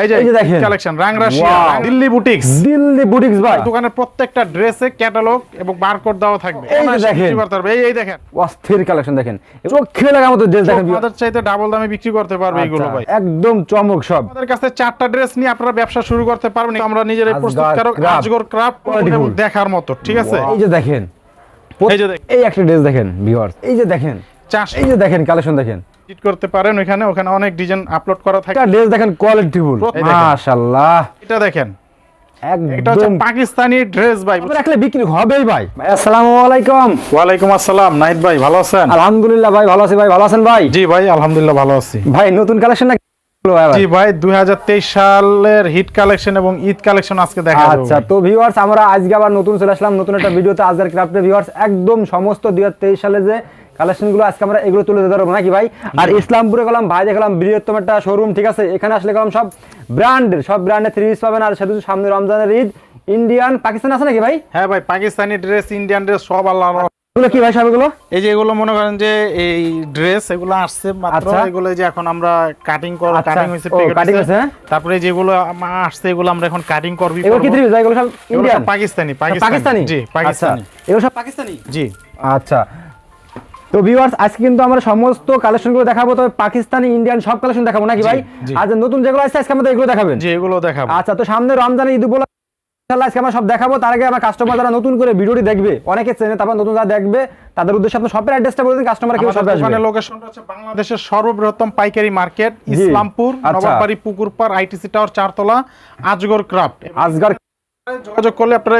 এই যে দেখেন। Collection Rangrasiya. Delhi boutiques Delhi boutiques ভাই। দোকানের প্রত্যেকটা ড্রেসে ক্যাটালগ এবং বারকোড দেওয়া থাকবে। এই দেখেন। এই এই দেখেন। অস্থির কালেকশন দেখেন। চোখে লাগার মতো ড্রেস দেখেন। আমাদের চাইতে ডাবল দামে বিক্রি করতে পারবে আচ্ছা, ভাই। একদম চমক সব। আমাদের কাছে চারটা ড্রেস নিয়ে আপনারা ব্যবসা শুরু করতে পারবেন। আমরা নিজেরাই প্রস্তুতকারক আজগর ক্রাফট দেখার মতো ঠিক আছে? এই যে দেখেন। এই যে দেখেন। এই একটা ড্রেস দেখেন ভিউয়ার্স এই যে দেখেন। এই যে দেখেন কালেকশন দেখেন। করতে পারেন ওখানে ওখানে অনেক ডিজাইন আপলোড করা থাকে। ড্রেস দেখেন কোয়ালিটি ফুল মাশাআল্লাহ। এটা দেখেন। এটা হচ্ছে পাকিস্তানি ড্রেস ভাই রাখলে বিক্রি হবেই ভাই। ভাই আসসালামু আলাইকুম। ওয়ালাইকুম আসসালাম নাহিদ ভাই ভালো আছেন? আলহামদুলিল্লাহ ভাই ভালো আছি ভাই ভালো আছেন ভাই? জি ভাই আলহামদুলিল্লাহ ভালো আছি। ভাই নতুন কালেকশন না? জি ভাই 2023 সালের হিট কালেকশন এবং ঈদ কালেকশন আজকে দেখা আচ্ছা তো ভিউয়ার্স আমরা আজকে আবার নতুন চলে আসলাম। নতুন একটা ভিডিওতে আজকের ক্রাফটে ভিউয়ার্স একদম সমস্ত দুই হাজার তেইশ সালে যে কালেকশনগুলো আজকে আমরা এগুলো তুলে ধরবো। নাকি ভাই? আর ইসলামপুরে গেলাম ভাই দেখলাম বৃহত্তম একটা শোরুম ঠিক আছে? এখানে আসলে গেলাম সব ব্র্যান্ডের সব ব্র্যান্ডের থ্রি পিস পাবেন। আর সেটা সামনে রমজানের ঈদ ইন্ডিয়ান পাকিস্তান আছে নাকি ভাই? হ্যাঁ ভাই পাকিস্তানি ড্রেস ইন্ডিয়ান ড্রেস সব আল্লাহ এগুলো কি ভাই সব এই যে এগুলো মনে করেন যে এই ড্রেস এগুলো আসছে মাত্র। আচ্ছা। এগুলো যে এখন আমরা কাটিং কর আচ্ছা। কাটিং হইছে ও, হইছে। তারপরে যেগুলো আসছে এগুলো আমরা এখন কাটিং করবি। এগুলো কি থ্রি এগুলো সব ইন্ডিয়ান পাকিস্তানি পাকিস্তানি পাকিস্তানি জি আচ্ছা। পাকিস্তানি এগুলো সব পাকিস্তানি জি। আচ্ছা। তো ভিউয়ার্স আজকে কিন্তু আমরা সমস্ত কালেকশনগুলো দেখাবো তবে পাকিস্তানি ইন্ডিয়ান সব কালেকশন দেখাবো নাকি ভাই জি। আর যে নতুন যেগুলো আসছে আজকে আমাদের এগুলো দেখাবেন জি এগুলো দেখাবো আচ্ছা তো সামনে রমজান ঈদ উপলক্ষে ইনশাআল্লাহ আজকে আমরা সব দেখাবো তার আগে আমার কাস্টমার যারা নতুন করে ভিডিওটি দেখবে অনেকে চেনে তারপর নতুন যারা দেখবে তাদের উদ্দেশ্যে আপনার শপের অ্যাড্রেসটা বলে দিন কাস্টমার আমাদের শপে আসবে লোকেশনটা হচ্ছে বাংলাদেশের সর্ববৃহত্তম পাইকারি মার্কেট। ইসলামপুর আচ্ছা। নবাববাড়ি পুকুরপাড় আইটিসি টাওয়ার চারতলা আজগর ক্রাফট আজগার যোগাযোগ করলে আপনারা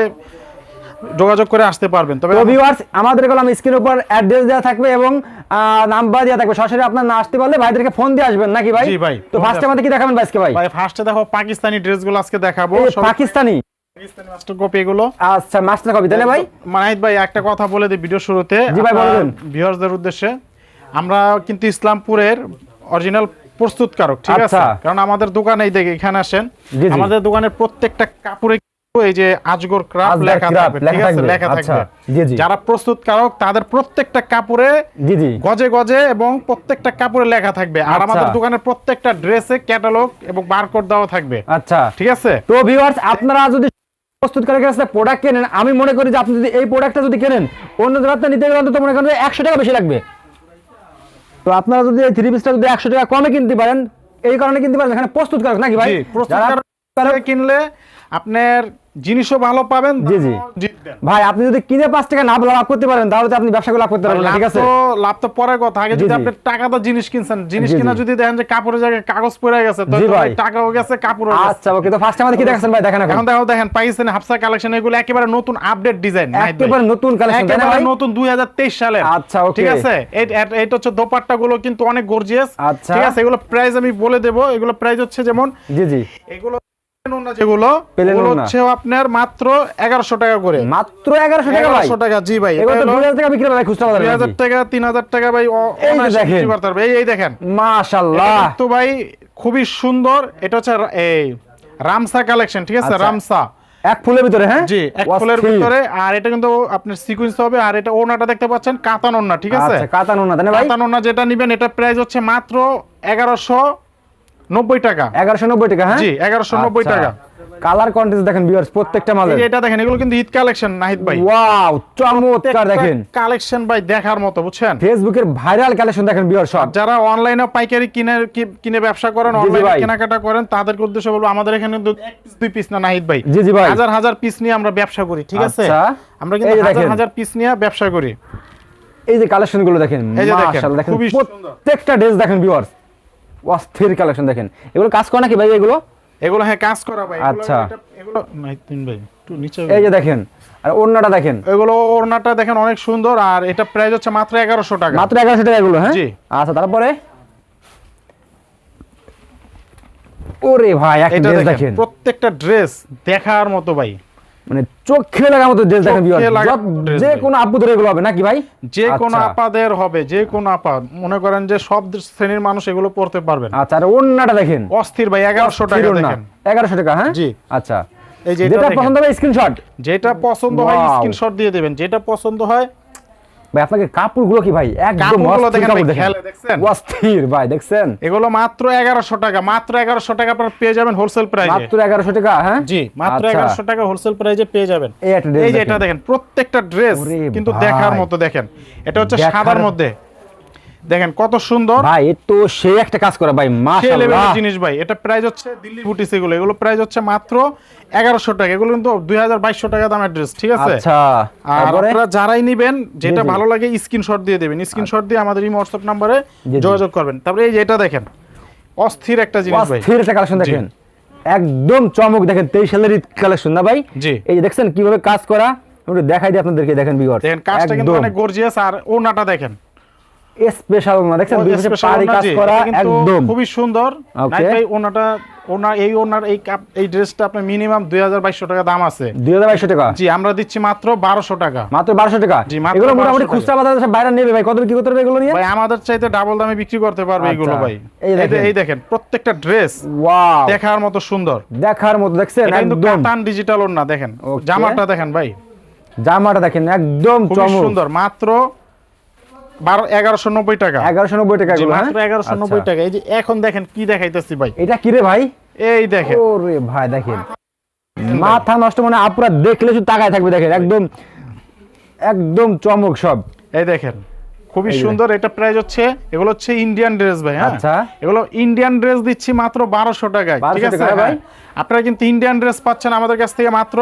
যোগাযোগ করে আসতে পারবেন। তবে ভিউয়ার্স আমাদের এগুলো আমি স্ক্রিনের উপর অ্যাড্রেস দেওয়া থাকবে এবং নাম্বার দেওয়া থাকবে। সরাসরি আপনার না আসতে পারলে ভাইদেরকে ফোন দিয়ে আসবেন নাকি ভাই? জি ভাই, তো ফার্স্টে আমাদের কি দেখাবেন ভাই আজকে ভাই? ভাই ফার্স্টে দেখো পাকিস্তানি ড্রেসগুলো আজকে দেখাবো। পাকিস্তানি। পাকিস্তানি মাস্টার কপি এগুলো। আচ্ছা মাস্টার কপি না ভাই? মানাহিদ ভাই একটা কথা বলে দিই ভিডিও শুরুতে। জি ভাই, বলে দিন। ভিউয়ার্সদের উদ্দেশ্যে। আমরা কিন্তু ইসলামপুরের অরিজিনাল প্রস্তুতকারক ঠিক আছে? আচ্ছা। কারণ আমাদের দোকানে এই দেখে এখানে আসেন। আমাদের দোকানের প্রত্যেকটা কাপড়ে এই যে আজগর ক্রাফট লেখা থাকবে ঠিক আছে? লেখা থাকবে। জি, জি। যারা প্রস্তুতকারক তাদের প্রত্যেকটা কাপড়ে জি জি। গজে গজে এবং প্রত্যেকটা কাপড়ে লেখা থাকবে। আর। আমাদের দোকানের প্রত্যেকটা ড্রেসে ক্যাটালগ এবং বারকোড দেওয়া থাকবে। আচ্ছা। ঠিক আছে? তো ভিউয়ার্স আপনারা যদি প্রস্তুতকারকের কাছে প্রোডাক্ট কেনেন আমি মনে করি যে আপনি যদি এই প্রোডাক্টটা যদি কেনেন অন্য জায়গাতে নিতে গেলে অন্তত মনে করেন একশো টাকা বেশি লাগবে। তো আপনারা যদি এই থ্রি পিসটা যদি একশো টাকা কমে কিনতে পারেন এই কারণে কিনতে পারেন এখানে প্রস্তুতকারক নাকি ভাই? প্রস্তুতকারক কিনলে আপনার জিনিসও ভালো পাবেন জি, জি। ভাই আপনি যদি কিনে পাঁচ টাকা লাভ লাভ করতে পারেন তাহলে তো আপনি ব্যবসা করে লাভ করতে পারবেন ঠিক আছে? লাভ তো পরের কথা। আগে যদি। আপনি টাকাটা জিনিস কিনছেন জিনিস কিনা যদি দেখেন যে কাপড়ের জায়গায় কাগজ পড়ে গেছে তো। টাকাও গেছে কাপড়ও গেছে। আচ্ছা ওকে তো ফার্স্ট আমাদের কি দেখাচ্ছেন ভাই? দেখেন এখন। দেখো দেখেন পাকিস্তানি হাফসা কালেকশন এগুলো একেবারে নতুন আপডেট ডিজাইন একেবারে নতুন কালেকশন না একেবারে নতুন 2023 সালের। আচ্ছা, okay. ঠিক আছে? এইটা হচ্ছে দোপাট্টা গুলো কিন্তু অনেক গর্জিয়াস আচ্ছা। ঠিক আছে? এগুলো প্রাইস আমি বলে দেব। এগুলো প্রাইস হচ্ছে যেমন জি জি। এগুলো যেগুলো প্লেন ওগুলো ওড়না। হচ্ছে আপনার মাত্র 1100 টাকা করে। মাত্র এগারোশো টাকা ভাই। 1100 টাকা জি ভাই। এগুলো তো দুই হাজার টাকা বিক্রি হবে খুচরা দুই হাজার টাকা তিন হাজার টাকা ভাই এই যে অনায়াসে দেখেন। বিক্রি করতে পারবে। এই এই দেখেন। মাশাআল্লাহ তো ভাই খুবই সুন্দর। এটা হচ্ছে এই রামসা কালেকশন ঠিক আছে? আচ্ছা। রামসা। এক ফুলের ভিতরে হ্যাঁ? জি এক ফুলের ভিতরে। আর এটা কিন্তু আপনার সিকোয়েন্স হবে আর এটা ওনাটা দেখতে পাচ্ছেন কাতান ওনা ঠিক আছে? আচ্ছা কাতানো না তাই না ভাই? কাতান ওনা যেটা নিবেন এটা প্রাইস হচ্ছে মাত্র এগারোশো নব্বই টাকা। এগারোশো নব্বই টাকা হ্যাঁ? জি, 1190 টাকা। কালার কন্টেস্ট দেখেন ভিউয়ার্স প্রত্যেকটা মালে এই যে এটা দেখেন এগুলো কিন্তু কালেকশন নাহিদ ভাই। ওয়াও চমৎকার দেখেন। কালেকশন ভাই দেখার মতো বুঝছেন? ফেসবুকের ভাইরাল কালেকশন দেখেন ভিউয়ার সব। যারা অনলাইনে পাইকারি কিনে কিনে ব্যবসা করেন অনলাইনে কেনাকাটা করেন তাদেরকে উদ্দেশ্য বলব আমাদের এখানে কিন্তু দুই পিস না নাহিদ ভাই। জি, জি ভাই। হাজার হাজার পিস নিয়ে আমরা ব্যবসা করি ঠিক আছে? আচ্ছা। আমরা কিন্তু হাজার হাজার পিস নিয়ে ব্যবসা করি। এই যে কালেকশনগুলো দেখেন মাশাআল্লাহ দেখেন। প্রত্যেকটা ড্রেস দেখেন ভিউয়ার্স অস্থির কালেকশন দেখেন। এগুলো কাজ করে নাকি ভাই এগুলো? এগুলো হ্যাঁ কাজ করা ভাই। আচ্ছা। এটা- এগুলো নাহিদ ভাই একটু নিচে এই যে দেখেন আর ওড়নাটা দেখেন। এগুলো ওড়নাটা দেখেন অনেক সুন্দর আর এটা প্রাইস হচ্ছে মাত্র এগারোশো টাকা। মাত্র এগারোশো টাকা এগুলো হ্যাঁ? জি। আচ্ছা তারপরে? ওরে ভাই একটা ড্রেস দেখেন প্রত্যেকটা ড্রেস দেখার মতো ভাই। মানে চোখে লাগার মতো ড্রেস দেখেন যে। কোনো আপুদের এগুলো হবে নাকি ভাই? যে কোনো আচ্ছা। আপাদের হবে যে কোনো আপা। মনে করেন যে সব শ্রেণির মানুষ এগুলো পড়তে পারবেন। আচ্ছা আর ওন্নাটা দেখেন। অস্থির ভাই এগারোশো টাকা দেখেন। এগারোশো টাকা হ্যাঁ? জি। আচ্ছা। এই যেটা। পছন্দ হয় স্ক্রিনশট যেটা পছন্দ হয়. স্ক্রিনশট দিয়ে দেবেন। যেটা পছন্দ হয় ভাই আপনাকে কাপড়গুলো কি ভাই? একদম অস্থির ভাই, দেখছেন? এগুলো মাত্র এগারোশো টাকা মাত্র এগারোশো টাকা আপনারা পেয়ে যাবেন হোলসেল প্রাইসে মাত্র এগারোশো টাকা হ্যাঁ? জি মাত্র আচ্ছা। এগারোশো টাকা হোলসেল প্রাইসে পেয়ে যাবেন। এই যে এটা দেখেন প্রত্যেকটা ড্রেস কিন্তু দেখার মতো দেখেন। এটা হচ্ছে সাদার মধ্যে। দেখেন কত সুন্দর। ভাই তো সে একটা কাজ করা ভাই মাশাআল্লাহ। জিনিস ভাই। এটা প্রাইস হচ্ছে দিল্লি বুটিস এগুলো। এগুলো প্রাইস হচ্ছে মাত্র এগারোশো টাকা। এগুলো কিন্তু দুই হাজার বাইশশো টাকা দামের ড্রেস ঠিক আছে? আচ্ছা আর আপনারা যারাই নিবেন যেটা। ভালো লাগে স্ক্রিনশট দিয়ে দেবেন। স্ক্রিনশট দিয়ে আমাদের এই হোয়াটসঅ্যাপ নাম্বারে। যোগাযোগ করবেন। তারপরে এই যে এটা দেখেন অস্থির একটা জিনিস ভাই। অস্থির একটা কালেকশন দেখেন। একদম চমক দেখেন তেইশ সালের ঈদ কালেকশন না ভাই। এই যে দেখছেন কীভাবে কাজ করা? আমি একটু দেখাই দিই আপনাদেরকে দেখেন বিগর দেখেন কাজটা কিন্তু অনেক গর্জিয়াস আর ওনাটা দেখেন। স্পেশাল দেখছেন? দুই পাশে পাড়ি কাজ করা একদম। খুবই সুন্দর। নাইট ভাই ওনাটা ওনা এই ওনার এই কাপ এই ড্রেসটা আপনার মিনিমাম দুই হাজার বাইশশো টাকা দাম আছে। দুই হাজার বাইশশো টাকা? জি আমরা দিচ্ছি মাত্র বারোশো টাকা। মাত্র বারোশো টাকা? জি, মাত্র এগুলো মোটামুটি খুচরা বাজারে বাইরে নেবে ভাই। কত কি করতে এগুলো নিয়ে? ভাই আমাদের চাইতে ডাবল দামে বিক্রি করতে পারবে আচ্ছা, এগুলো ভাই। এই দেখেন। প্রত্যেকটা ড্রেস ওয়াও দেখার মতো সুন্দর। দেখার মতো দেখছেন? একদম। কাতান ডিজিটাল ওড়না দেখেন। জামাটা দেখেন ভাই। জামাটা দেখেন একদম চমক। সুন্দর মাত্র বারো এগারোশো নব্বই টাকা। এগারোশো নব্বই টাকা মাত্র হ্যাঁ? এগারোশো নব্বই আচ্ছা। টাকা। এই যে এখন দেখেন কি দেখাইতেছি ভাই। এটা কি রে ভাই? এই দেখেন। ওরে ভাই দেখেন। মাথা নষ্ট মানে দেখলে শুধু তাকায় থাকবে দেখেন। একদম একদম চমক সব। এই দেখেন খুবই সুন্দর। এটা প্রাইস হচ্ছে এগুলো হচ্ছে ইন্ডিয়ান ড্রেস ভাই হ্যাঁ? আচ্ছা। এগুলো ইন্ডিয়ান ড্রেস দিচ্ছি মাত্র বারোশো টাকায় ঠিক আছে? ভাই? হ্যাঁ। আপনারা কিন্তু ইন্ডিয়ান ড্রেস পাচ্ছেন আমাদের কাছ থেকে মাত্র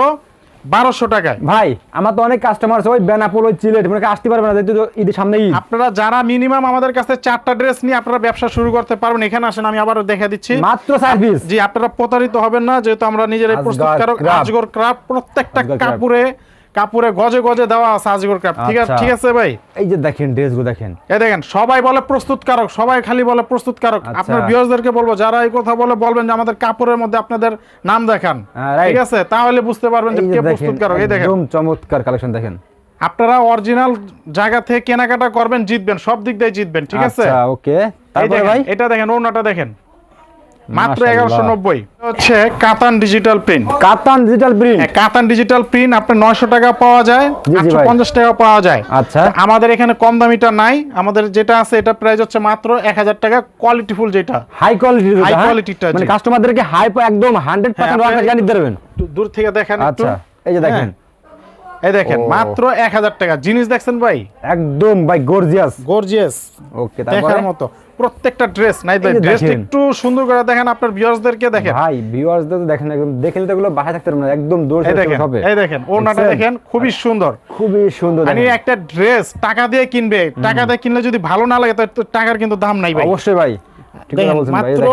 বারোশো টাকায়। ভাই আমার তো অনেক কাস্টমার আছে ওই বেনাপোল ওই চিলেট মানে আসতে পারবে না যেহেতু ঈদের সামনে আপনারা যারা মিনিমাম আমাদের কাছে চারটা ড্রেস নিয়ে আপনারা ব্যবসা শুরু করতে পারবেন এখানে আসেন আমি আবার দেখা দিচ্ছি। মাত্র সার্ভিস জি আপনারা প্রতারিত হবেন না যেহেতু আমরা নিজেরাই আজগর প্রস্তুতকারক। আজগর ক্রাফট প্রত্যেকটা কাপড়ে কাপড়ে গজে গজে দেওয়া আছে আজগর ক্রাফট ঠিক আছে আচ্ছা। ঠিক আছে ভাই? এই যে দেখেন ড্রেসগুলো দেখেন। এই দেখেন সবাই বলে প্রস্তুতকারক সবাই খালি বলে প্রস্তুতকারক। আচ্ছা। আপনার ভিউয়ার্সদেরকে বলব যারা এই কথা বলে বলবেন যে আমাদের কাপড়ের মধ্যে আপনাদের নাম দেখান। হ্যাঁ, ঠিক আছে? তাহলে বুঝতে পারবেন যে কে প্রস্তুতকারক। এই দেখেন। একদম চমৎকার কালেকশন দেখেন। আপনারা অরিজিনাল জায়গা থেকে কেনাকাটা করবেন জিতবেন সব দিক দিয়ে জিতবেন ঠিক আছে? আচ্ছা ওকে তারপরে ভাই? এটা দেখেন ওনাটা দেখেন। মাত্র মাশাআল্লাহ। এগারোশো নব্বই। হচ্ছে কাতান ডিজিটাল প্রিন্ট কাতান ডিজিটাল প্রিন্ট হ্যাঁ, কাতান ডিজিটাল প্রিন্ট টাকা পাওয়া যায় টাকা পাওয়া যায়। আচ্ছা। আমাদের এখানে কম দামিটা নাই। আমাদের যেটা আছে এটা প্রাইস হচ্ছে মাত্র এক হাজার টাকা। কোয়ালিটি ফুল যেটা। হাই কোয়ালিটি High quality টা, মানে কাস্টমারদেরকে হাই একদম 100% হ্যাঁ, দেবেন দূর থেকে দেখেন একটু। আচ্ছা এই যে দেখেন। হ্যাঁ, এই দেখেন মাত্র এক হাজার টাকা। জিনিস দেখছেন ভাই? একদম ভাই গর্জিয়াস গর্জিয়াস ওকে দেখার মতো। প্রত্যেকটা ড্রেস নাই ভাই? ড্রেস একটু সুন্দর করে দেখেন আপনার ভিউয়ার্সদেরকে দেখেন। ভাই ভিউয়ার্সদের তো দেখেন একদম বাসায় থাকতে না। একদম হবে এই দেখেন ওনাটা দেখেন খুবই সুন্দর। খুবই সুন্দর মানে একটা ড্রেস টাকা দিয়ে কিনবে। টাকা দিয়ে কিনলে যদি ভালো না লাগে তো টাকার কিন্তু দাম নাই ভাই। অবশ্যই ভাই। মাত্র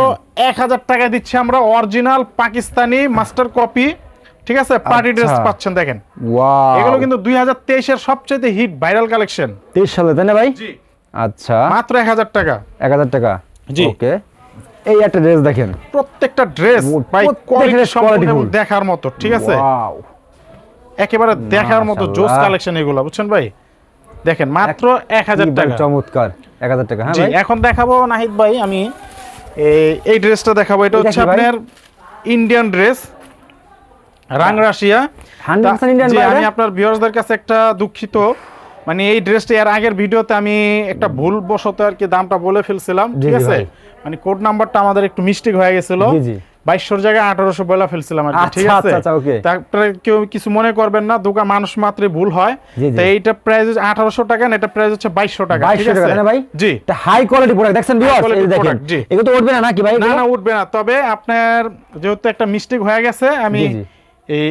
এক হাজার টাকা দিচ্ছি আমরা অরিজিনাল পাকিস্তানি মাস্টার কপি ঠিক আছে? পার্টি ড্রেস আচ্ছা। পাচ্ছেন দেখেন। ওয়াও এগুলো কিন্তু দুই হাজার তেইশের সবচেয়ে হিট ভাইরাল কালেকশন 23 সালে তাই না ভাই? জি। আচ্ছা। মাত্র এক হাজার টাকা। 1000 টাকা? জি। ওকে এই একটা ড্রেস দেখেন। প্রত্যেকটা ড্রেস ভাই কোয়ালিটি সম্পূর্ণ। দেখার মতো ঠিক আছে? ওয়াও একেবারে দেখার মতো জোস কালেকশন এগুলো বুঝছেন ভাই? দেখেন মাত্র এক হাজার কি ভাই টাকা। চমৎকার। 1000 টাকা হ্যাঁ ভাই? এখন দেখাবো নাহিদ ভাই আমি এই- এই ড্রেসটা দেখাবো। এটা হচ্ছে আপনার Indian dress Rang Rasiya. 100% Indian জি, ভাই আমি আপনার ভিউয়ার্সদের কাছে একটা দুঃখিত। মানে এই ড্রেসটা এর আগের ভিডিওতে আমি একটা আর কি দামটা বলে ফেলছিলাম ঠিক আছে? মানে কোড নাম্বারটা আমাদের একটু মিস্টেক হয়ে গেছিল। বাইশশোর জায়গায় আঠারোশো বলে ফেলছিলাম আর আচ্ছা, ঠিক আছে? আচ্ছা, আচ্ছা। তারপরে কেউ কিছু মনে করবেন না দোকান মানুষ মাত্রই ভুল হয়। তো এইটা প্রাইস আঠারোশো টাকা না এটা প্রাইস হচ্ছে বাইশশো টাকা ঠিক 2200 টাকা না ভাই? জি। হাই কোয়ালিটি প্রোডাক্ট দেখছেন দেখেন। এগুলো তো উঠবে না নাকি ভাই না না উঠবে না। তবে আপনার যেহেতু একটা মিস্টেক হয়ে গেছে আমি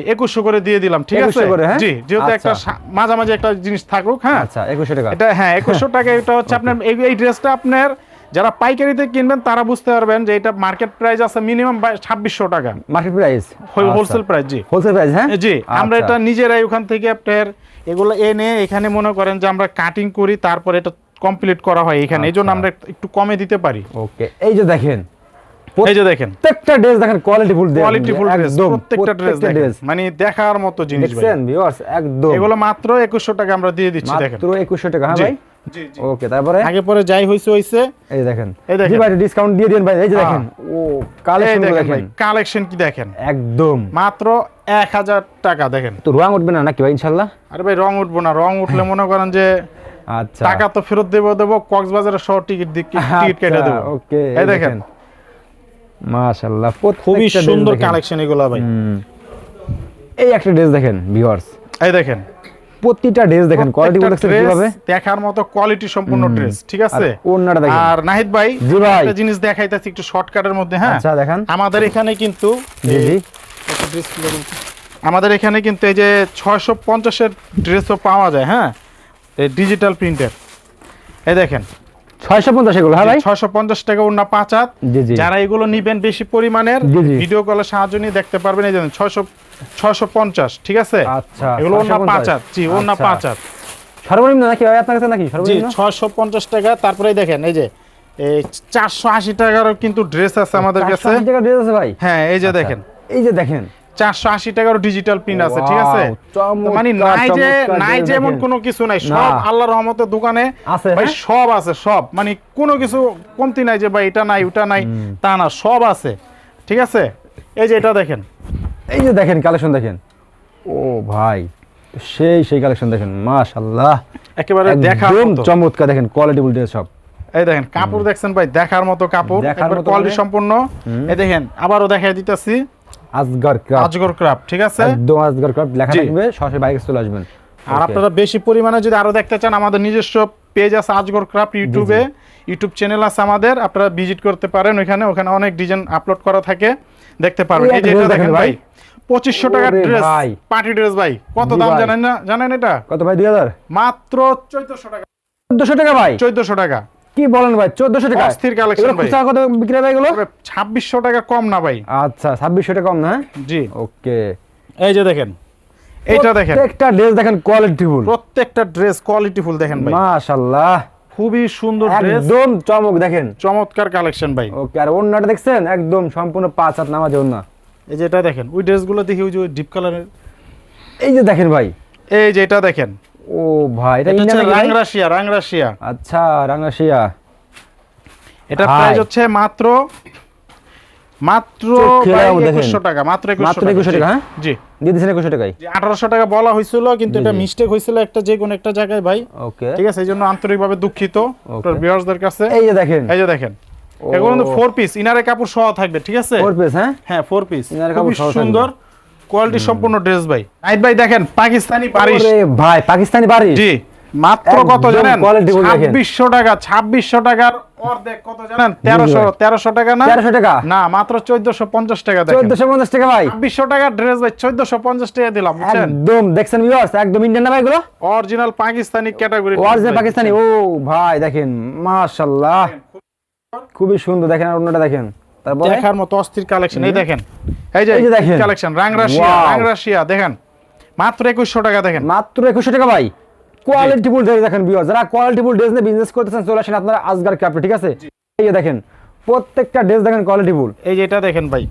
একুশশো করে দিয়ে দিলাম ঠিক আছে? 2100 করে, হ্যাঁ? জি যেহেতু একটা আচ্ছা। মাঝামাঝি একটা জিনিস থাকুক হ্যাঁ? আচ্ছা 2100 টাকা। এটা হ্যাঁ একুশশো টাকা এটা হচ্ছে আপনার এই- ড্রেসটা আপনার যারা পাইকারিতে কিনবেন তারা বুঝতে পারবেন যে এটা মার্কেট প্রাইস আছে মিনিমাম ছাব্বিশশো টাকা। মার্কেট প্রাইস হোলসেল প্রাইস জি। হোলসেল প্রাইস হ্যাঁ? জি আমরা আচ্ছা। এটা নিজেরাই ওখান থেকে আপনার এগুলো এনে এখানে মনে করেন যে আমরা কাটিং করি তারপর এটা কমপ্লিট করা হয় এখানে। এই জন্য। আমরা একটু কমে দিতে পারি। ওকে এই যে দেখেন এই যে দেখেন। প্রত্যেকটা ড্রেস দেখেন quality full quality full dress প্রত্যেকটা ড্রেস দেখেন। মানে দেখার মতো জিনিস ভাই। দেখছেন ভিউয়ার্স একদম। এগুলো মাত্র টাকা আমরা দিয়ে দিচ্ছি দেখেন। মাত্র 2100 টাকা হ্যাঁ ভাই? জি জি। ওকে তারপরে? আগে পরে যাই হইছে হইছে। এই দেখেন। এই দেখেন। ভাই ডিসকাউন্ট দিয়ে দিন ভাই এই যে দেখেন। ও কালেকশন দেখেন কালেকশন কি দেখেন? একদম। মাত্র এক হাজার টাকা দেখেন। তো রং উঠবে না নাকি ভাই ইনশাআল্লাহ? আরে ভাই রং উঠবো না রং উঠলে মনে করেন যে আচ্ছা। টাকা তো ফেরত দেবো দেবো কক্সবাজারের শহর টিকিট টিকিট কেটে দেবো। ওকে এই দেখেন। মাশাআল্লাহ খুবই সুন্দর কালেকশন এগুলো ভাই। এই একটা ড্রেস দেখেন ভিউয়ার্স এই দেখেন। প্রতিটা ড্রেস দেখেন কোয়ালিটি কীভাবে? দেখার মতো কোয়ালিটি সম্পূর্ণ ড্রেস ঠিক আছে? আর দেখেন। আর নাহিদ ভাই একটা জিনিস দেখাইতেছি একটু শর্টকাটের মধ্যে হ্যাঁ? আচ্ছা দেখান। আমাদের এখানে কিন্তু জি জি। আমাদের এখানে কিন্তু এই যে ছয়শো পঞ্চাশের ড্রেসও পাওয়া যায় হ্যাঁ? এই ডিজিটাল প্রিন্টের এই দেখেন ছয়শো পঞ্চাশ এগুলো হ্যাঁ ভাই? ছয়শো পঞ্চাশ টাকা ওনা পাঁচ হাত। যারা এগুলো নিবেন বেশি পরিমাণের। ভিডিও কলের সাহায্য নিয়ে দেখতে পারবেন। এই জানেন ছয়শো ছয়শো পঞ্চাশ ঠিক আছে? আচ্ছা এগুলো ওনা 650 পাঁচ হাত জি ওনা আচ্ছা। পাঁচ হাত। সর্বনিম্ন নাকি ভাই আপনার কাছে নাকি? সর্বনিম্ন? ছয়শো পঞ্চাশ টাকা। তারপরে দেখেন এই যে এই চারশো আশি টাকারও কিন্তু ড্রেস আছে আমাদের কাছে। 480 টাকা ড্রেস আছে ভাই? হ্যাঁ এই যে আচ্ছা। দেখেন। এই যে দেখেন চারশো আশি টাকারও ডিজিটাল প্রিন্ট আছে ঠিক আছে? মানে নাই যে নাই যে এমন কোনো কিছু নাই সব আল্লাহর রহমতের দোকানে। আছে, ভাই হ্যাঁ? সব আছে সব। মানে কোনো কিছু কমতি নাই যে ভাই এটা নাই ওটা নাই তা না সব আছে ঠিক আছে? এই যে এটা দেখেন। এই যে দেখেন কালেকশন দেখেন। ও ভাই সেই সেই কালেকশন দেখেন মাশাআল্লাহ। একেবারে একদম চমৎকার দেখেন কোয়ালিটিফুল ড্রেস সব। এই দেখেন কাপড় দেখছেন ভাই দেখার মতো কাপড় কোয়ালিটি মানে? সম্পূর্ণ। এই দেখেন আবারও দেখাই দিতেছি। আজগর ক্রাফট আজগর ক্রাফট ঠিক আছে? একদম আজগর ক্রাফট লেখা থাকবে সরাসরি বাইকে চলে আসবেন। আর আপনারা বেশি পরিমাণে যদি আরও দেখতে চান আমাদের নিজস্ব পেজ আছে আজগর ক্রাফট ইউটিউবে। ইউটিউব চ্যানেল আছে আমাদের আপনারা ভিজিট করতে পারেন ওখানে ওখানে অনেক ডিজাইন আপলোড করা থাকে। দেখতে পারবেন এই যে এটা দেখেন ভাই। পঁচিশশো টাকার ড্রেস। পার্টি ড্রেস ভাই। কত দাম জানেন না? জানেন এটা? কত ভাই? দুই হাজার? মাত্র চোদ্দশো টাকা। চোদ্দশো টাকা ভাই? চোদ্দশো টাকা। কি বলেন ভাই? চোদ্দশো টাকা। অস্থির এগুলো ভাই। খুচরা কত বিক্রি হবে এগুলো? ছাব্বিশশো টাকা কম না ভাই। আচ্ছা ছাব্বিশশো টাকা কম না? হ্যাঁ? জি। ওকে। এই যে দেখেন এইটা দেখেন। প্রত্যেকটা ড্রেস দেখেন কোয়ালিটিফুল প্রত্যেকটা ড্রেস কোয়ালিটি ফুল দেখেন ভাই। মাশাআল্লাহ খুবই সুন্দর ড্রেস একদম চমক দেখেন। চমৎকার কালেকশন ভাই। ওকে আর ওন্নাটা দেখছেন? একদম সম্পূর্ণ পাঁচ হাত নামাজে ওন্না এই যে এটা দেখেন ওই ড্রেসগুলো দেখি ওই যে ডিপ কালারের এই যে দেখেন ভাই। এই যে এটা দেখেন। ও ভাই এটা হচ্ছে ইন্ডিয়ান রাংরাশিয়া রাংরাশিয়া আচ্ছা রাঙ্গাশিয়া এটা প্রাইস হচ্ছে মাত্র মাত্র চোখ খেলাও দেখেন। একুশশো টাকা মাত্র 2100 টাকা, হ্যাঁ? জি। দিয়ে দিচ্ছেন একুশশো টাকায়। আঠারোশো টাকা বলা হয়েছিল কিন্তু এটা মিস্টেক হয়েছিল একটা যে কোনো একটা জায়গায় ভাই। ওকে। ঠিক আছে এই জন্য আন্তরিকভাবে দুঃখিত ভিউয়ার্সদের কাছে। এই যে দেখেন। এই যে দেখেন। এগুলো কিন্তু ফোর পিস ইনারে কাপড় সহ থাকবে ঠিক আছে? ফোর পিস হ্যাঁ? হ্যাঁ ফোর পিস ইনারে কাপড় সহ সুন্দর। কোয়ালিটি সম্পূর্ণ ড্রেস ভাই। নাইট ভাই দেখেন পাকিস্তানি ওরে ভাই পাকিস্তানি বাড়ি জি মাত্র কত জানেন। ছাব্বিশশো টাকা ছাব্বিশশো টাকার অর্ধেক কত জানেন? তেরোশো। তেরোশো টাকা না? তেরোশো টাকা? না মাত্র চোদ্দশো পঞ্চাশ টাকা দেখেন। চোদ্দশো পঞ্চাশ টাকা ভাই। ছাব্বিশশো টাকার ড্রেস ভাই চোদ্দশো পঞ্চাশ টাকা দিলাম বুঝছেন? একদম দেখছেন ভিউয়ার্স একদম ইন্ডিয়ান না ভাই এগুলো? Original Pakistani category original Pakistani. ও ভাই দেখেন মাশাআল্লাহ খুবই সুন্দর দেখেন আর অন্যটা দেখেন। তারপরে? দেখার মতো অস্থির কালেকশন এই দেখেন। এই যে দেখেন। কালেকশন রাংরাশিয়া রাংরাশিয়া দেখেন। মাত্র টাকা দেখেন। মাত্র টাকা ভাই। কোয়ালিটিফুল ড্রেস দেখেন যারা কোয়ালিটিফুল ড্রেস নিয়ে বিজনেস করতেছেন চলে আসেন আপনারা আজগার ক্যাপে ঠিক আছে? এই দেখেন প্রত্যেকটা ড্রেস দেখেন কোয়ালিটিফুল এই যে এটা দেখেন ভাই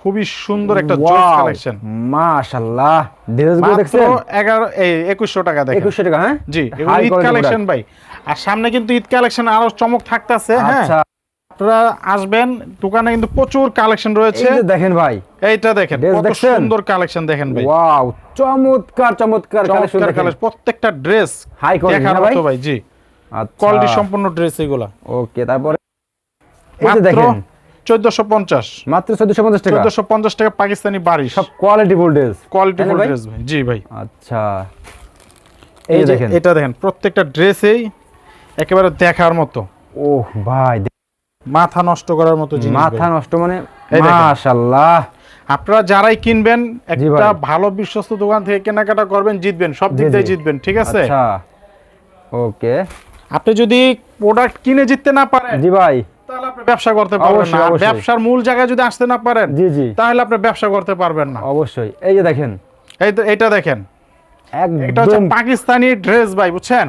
খুবই সুন্দর একটা জোস কালেকশন মাশাআল্লাহ ড্রেসগুলো দেখছেন? এগারো এই একুশশো টাকা দেখেন। একুশশো টাকা হ্যাঁ? জি ঈদ কালেকশন ভাই। আর সামনে কিন্তু ঈদ কালেকশন আরও চমক থাকতেছে হ্যাঁ? আচ্ছা। আপনারা আসবেন দোকানে কিন্তু প্রচুর কালেকশন রয়েছে। দেখেন ভাই। এইটা দেখেন কত সুন্দর কালেকশন দেখেন ভাই। ওয়াও চমৎকার চমৎকার কালেকশন দেখেন। প্রত্যেকটা ড্রেস দেখার না ভাই? জি। আচ্ছা। কোয়ালিটি সম্পূর্ণ ড্রেস এগুলা। ওকে তারপরে? এই দেখেন। চোদ্দশো পঞ্চাশ। মাত্র চোদ্দশো পঞ্চাশ টাকা। চোদ্দশো পঞ্চাশ টাকা পাকিস্তানি বারিশ। সব কোয়ালিটিফুল ড্রেস কোয়ালিটি ভাই? ড্রেস ভাই জি ভাই। আচ্ছা। এই দেখেন। এটা দেখেন প্রত্যেকটা ড্রেসেই একেবারে দেখার মতো। ওহ ভাই মাথা নষ্ট করার মতো জিনিস মাথা নষ্ট মানে মাশাআল্লাহ। আপনারা যারাই কিনবেন একটা ভালো বিশ্বস্ত দোকান থেকে কেনাকাটা করবেন জিতবেন সব দিক দিয়ে জিতবেন ঠিক আছে? আচ্ছা। ওকে। আপনি যদি প্রোডাক্ট কিনে জিততে না পারেন জি ভাই। তাহলে আপনি ব্যবসা করতে পারবেন না। ব্যবসার মূল জায়গায় যদি আসতে না পারেন জি জি। তাহলে আপনি ব্যবসা করতে পারবেন না। অবশ্যই। এই যে দেখেন। এই তো এটা দেখেন। এটা হচ্ছে পাকিস্তানি ড্রেস ভাই বুঝছেন।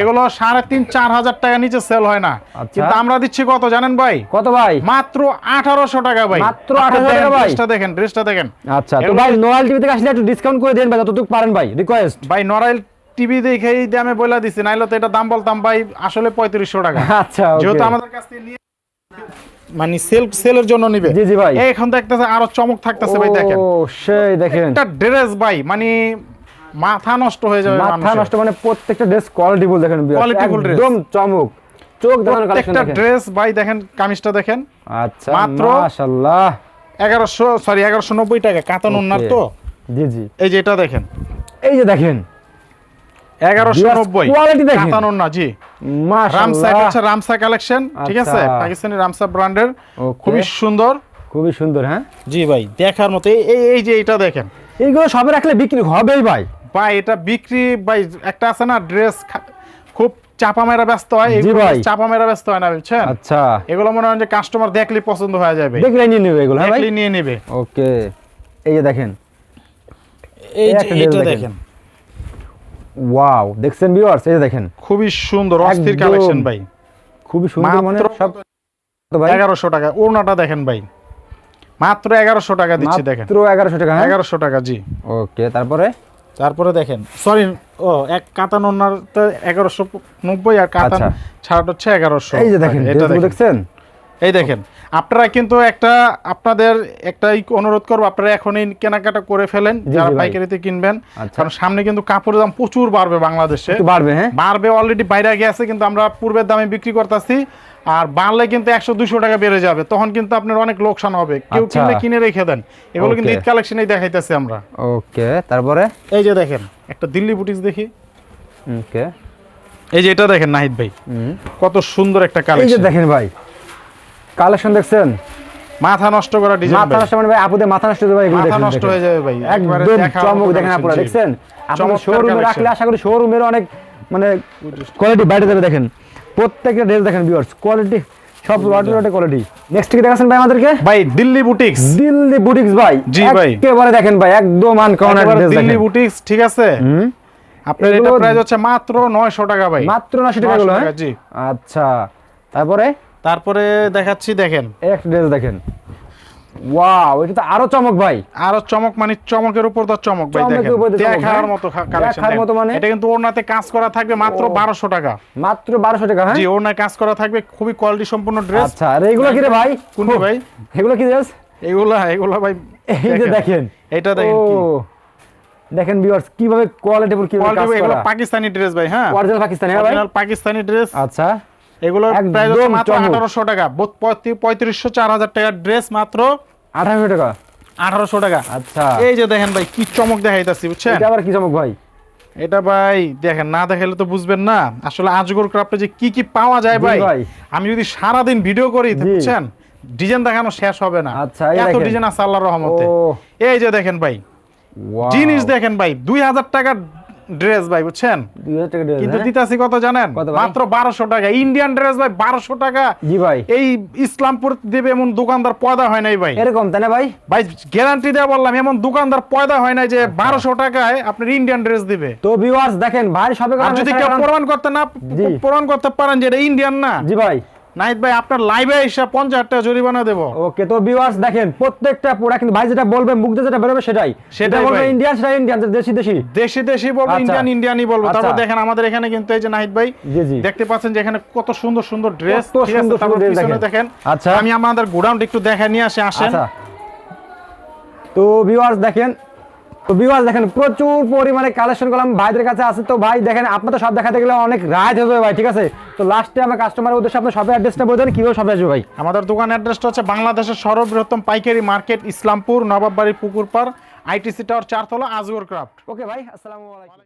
এগুলো সাড়ে তিন চার হাজার টাকা নিচে সেল হয় না। কিন্তু আমরা দিচ্ছি কত জানেন ভাই? কত ভাই? মাত্র আঠারোশো টাকা ভাই। মাত্র আপনি 1800 টাকা দেখেন, ভাই? ড্রেসটা দেখেন ড্রেসটা দেখেন। আচ্ছা তো ভাই নোয়াল টিভি থেকে আসলে একটু ডিসকাউন্ট করে দেন ভাই যতটুকু পারেন ভাই রিকোয়েস্ট ভাই নরাইল টিভি দেখেই দামে বলে দিছি নাইলে তো এটা দাম বলতাম ভাই আসলে পঁয়ত্রিশশো টাকা। আচ্ছা যেহেতু আমাদের কাছ থেকে নিয়ে মানে সেল সেলের জন্য নিবে। জি জি ভাই। এখন দেখতেছে আরও চমক থাকতেছে ভাই দেখেন। ও সেই দেখেন। একটা ড্রেস ভাই মানে মাথা নষ্ট হয়ে যাবে মাথা নষ্ট মানে প্রত্যেকটা ড্রেস কোয়ালিটি ফুল দেখেন viewers, Qualityful dress। একদম চমক। চোখ দেখানোর কালেকশন দেখেন। ড্রেস ভাই দেখেন কামিজটা দেখেন। আচ্ছা মাত্র- মাশাআল্লাহ। এগারোশো সরি এগারোশো নব্বই টাকা। কাতান Okay. তো জি জি। এই যে এটা দেখেন। এই যে দেখেন। এগারোশো নব্বই। Quality দেখেন। কাতান ওনা জি। রামসা মাশাআল্লাহ এটা রামসা কালেকশন ঠিক আছে? আচ্ছা। পাকিস্তানি রামসা ব্র্যান্ডের খুবই সুন্দর। খুবই সুন্দর হ্যাঁ? জি ভাই দেখার মতো। এই- এই এই যে এটা দেখেন। এইগুলো সবে রাখলে বিক্রি হবেই ভাই। ভাই এটা বিক্রি ভাই একটা আছে না ড্রেস খুব চাপা মেরা ব্যস্ত হয়। চাপা মেরা ব্যস্ত হয় না বুঝছেন? আচ্ছা। এগুলো মনে হয় যে কাস্টমার দেখলে পছন্দ হয়ে যাবে। দেখলে নিয়ে নেবে এগুলো হ্যাঁ ভাই? দেখলে নিয়ে নেবে। ওকে। এই যে দেখেন। এই যে এটা দেখেন। ওয়াও দেখছেন ভিউয়ার্স এই যে দেখেন। খুবই সুন্দর অস্থির। কালেকশন ভাই। খুবই সুন্দর মানে সব তো ভাই? এগারোশো টাকা ওনাটা দেখেন ভাই। মাত্র এগারোশো টাকা দিচ্ছি দেখেন। মাত্র এগারোশো টাকা হ্যাঁ? এগারোশো টাকা জি। ওকে তারপরে? তারপরে দেখেন সরি ও এক কাতান ওনার তো এগারোশো নব্বই আর কাতান আচ্ছা। ছাড়াটা হচ্ছে এগারোশো। এই যে দেখেন এটা দেখছেন? এই দেখেন আপনারা কিন্তু একটা আপনাদের একটা অনুরোধ করব আপনারা এখনই কেনাকাটা করে ফেলেন যারা। পাইকারিতে কিনবেন। আচ্ছা। কারণ সামনে কিন্তু কাপড়ের দাম প্রচুর বাড়বে বাংলাদেশে। বাড়বে হ্যাঁ? বাড়বে অলরেডি বাইরে গেছে কিন্তু আমরা পূর্বের দামে বিক্রি করতেছি। আর বাড়লে কিন্তু একশো দুশো টাকা বেড়ে যাবে। তখন কিন্তু আপনার অনেক লোকসান হবে। কেউ আচ্ছা। কিনলে কিনে রেখে দেন। এগুলো কিন্তু ঈদ কালেকশনেই দেখাইতেছি আমরা। ওকে তারপরে? এই যে দেখেন একটা দিল্লি বুটিক্স দেখি। ওকে। এই যে এটা দেখেন নাহিদ ভাই। কত সুন্দর একটা কালেকশন এই যে দেখেন ভাই কালেকশন দেখছেন? মাথা নষ্ট করা ডিজাইন মাথা নষ্ট মানে ভাই আপুদের মাথা নষ্ট হয়ে যাবে এগুলো মাথা নষ্ট হয়ে যাবে ভাই একবারে চমক দেখেন আপনারা দেখছেন? চমৎকার শোরুমে রাখলে আশা করি শোরুমের অনেক মানে কোয়ালিটি বাইরে যাবে দেখেন। প্রত্যেকটা ড্রেস দেখেন ভিউয়ার্স কোয়ালিটি সব লটে লটে কোয়ালিটি নেক্সট কি দেখাছেন ভাই আমাদেরকে? ভাই দিল্লি বুটিক্স দিল্লি বুটিক্স ভাই জি ভাই। একেবারে দেখেন ভাই একদম uncommon corner dress Delhi boutiques ঠিক আছে? আপনার এটা প্রাইস হচ্ছে মাত্র 900 টাকা ভাই। মাত্র 900 টাকা 900 গুলো হ্যাঁ? জি। আচ্ছা তারপরে? তারপরে দেখাচ্ছি দেখেন। এক ড্রেস দেখেন। ওয়াও এটা তো আরও চমক ভাই। আরও চমক মানে চমকের উপর তো চমক ভাই দেখেন। দেখার হ্যাঁ? মতো কালেকশন দেখার মতো মানে? এটা কিন্তু ওনাতে কাজ করা থাকবে মাত্র 1200 টাকা। মাত্র 1200 টাকা হ্যাঁ? জি কাজ করা থাকবে খুবই কোয়ালিটি সম্পূর্ণ ড্রেস আচ্ছা আর এগুলো কি রে ভাই? কোনটি ভাই? এগুলো কি ড্রেস এগুলা এগুলা ভাই এই যে দেখেন। এটা দেখেন কি। দেখেন ভিউয়ার্স কীভাবে কোয়ালিটিফুল কীভাবে কাজ কোয়ালিটি করা? পাকিস্তানি ড্রেস ভাই হ্যাঁ? অরিজিনাল পাকিস্তানি হ্যাঁ ভাই? অরিজিনাল পাকিস্তানি ড্রেস আচ্ছা। এগুলোর প্রাইস মাত্র 1800 টাকা। বোধ পঁয়ত্রিশশো চার হাজার টাকার ড্রেস মাত্র 1800 টাকা? আঠারোশো টাকা। আচ্ছা। এই যে দেখেন ভাই কি চমক দেখাইতাছি বুঝছেন? এটা আবার কি চমক ভাই? এটা ভাই দেখেন না দেখাইলে তো বুঝবেন না। আসলে আজগর ক্রাফটে যে কি কি পাওয়া যায় ভাই। আমি যদি সারা দিন ভিডিও করি বুঝছেন? ডিজাইন দেখানো শেষ হবে না। আচ্ছা, এত ডিজাইন আছে আল্লাহর রহমতে। এই যে দেখেন ভাই জিনিস দেখেন ভাই দুই হাজার টাকার ড্রেস ভাই বুঝছেন? 2000 টাকা ড্রেস কিন্তু হ্যাঁ? দিতাছি কত জানেন? মাত্র বারোশো টাকা। ইন্ডিয়ান ড্রেস ভাই বারোশো টাকা। জি ভাই। এই ইসলামপুর দেবে এমন দোকানদার পয়দা হয় নাই ভাই। এরকম তাই না ভাই? ভাই গ্যারান্টি দেওয়া বললাম এমন দোকানদার পয়দা হয় নাই যে বারোশো টাকায় আপনার ইন্ডিয়ান ড্রেস দিবে। তো ভিউয়ার্স দেখেন ভাই সবে যদি কেউ প্রমাণ করতে না। প্রমাণ করতে পারেন যে এটা ইন্ডিয়ান না। জি ভাই। নাহিদ ভাই আপনার লাইভে এসে পঞ্চাশ হাজার টাকা জরিমানা দেবো। ওকে তো ভিউয়ার্স দেখেন প্রত্যেকটা প্রোডাক্ট কিন্তু ভাই যেটা বলবে মুখ দিয়ে যেটা বেরোবে সেটাই। সেটা বলবে ইন্ডিয়ান সেটা ইন্ডিয়ান দেশি দেশি। দেশি দেশি বলব আচ্ছা। ইন্ডিয়ান ইন্ডিয়ানই বলব। আচ্ছা। তারপর দেখেন আমাদের এখানে কিন্তু এই যে নাহিদ ভাই দেখতে পাচ্ছেন যে এখানে কত সুন্দর সুন্দর ড্রেস কত সুন্দর সুন্দর। দেখেন। আচ্ছা। আমি আমাদের গোডাউনটা একটু দেখা নিয়ে আসে আসেন। আচ্ছা। তো ভিউয়ার্স দেখেন তো বিভাস দেখেন প্রচুর পরিমাণে কালেকশন করলাম। ভাইদের কাছে আছে তো ভাই দেখেন আপনার তো সব দেখাতে গেলে অনেক রাত হয়ে যাবে ভাই ঠিক আছে? তো লাস্টে আমার কাস্টমারের উদ্দেশ্যে আপনার শপের অ্যাড্রেসটা বলে কীভাবে শপে আসবে ভাই? আমাদের দোকান অ্যাড্রেসটা হচ্ছে বাংলাদেশের সর্ববৃহত্তম পাইকারি market Islampur Nawabbari Pukurpar ITC tower চারতলা আজগর ক্রাফট ওকে ভাই আসসালামু আলাইকুম।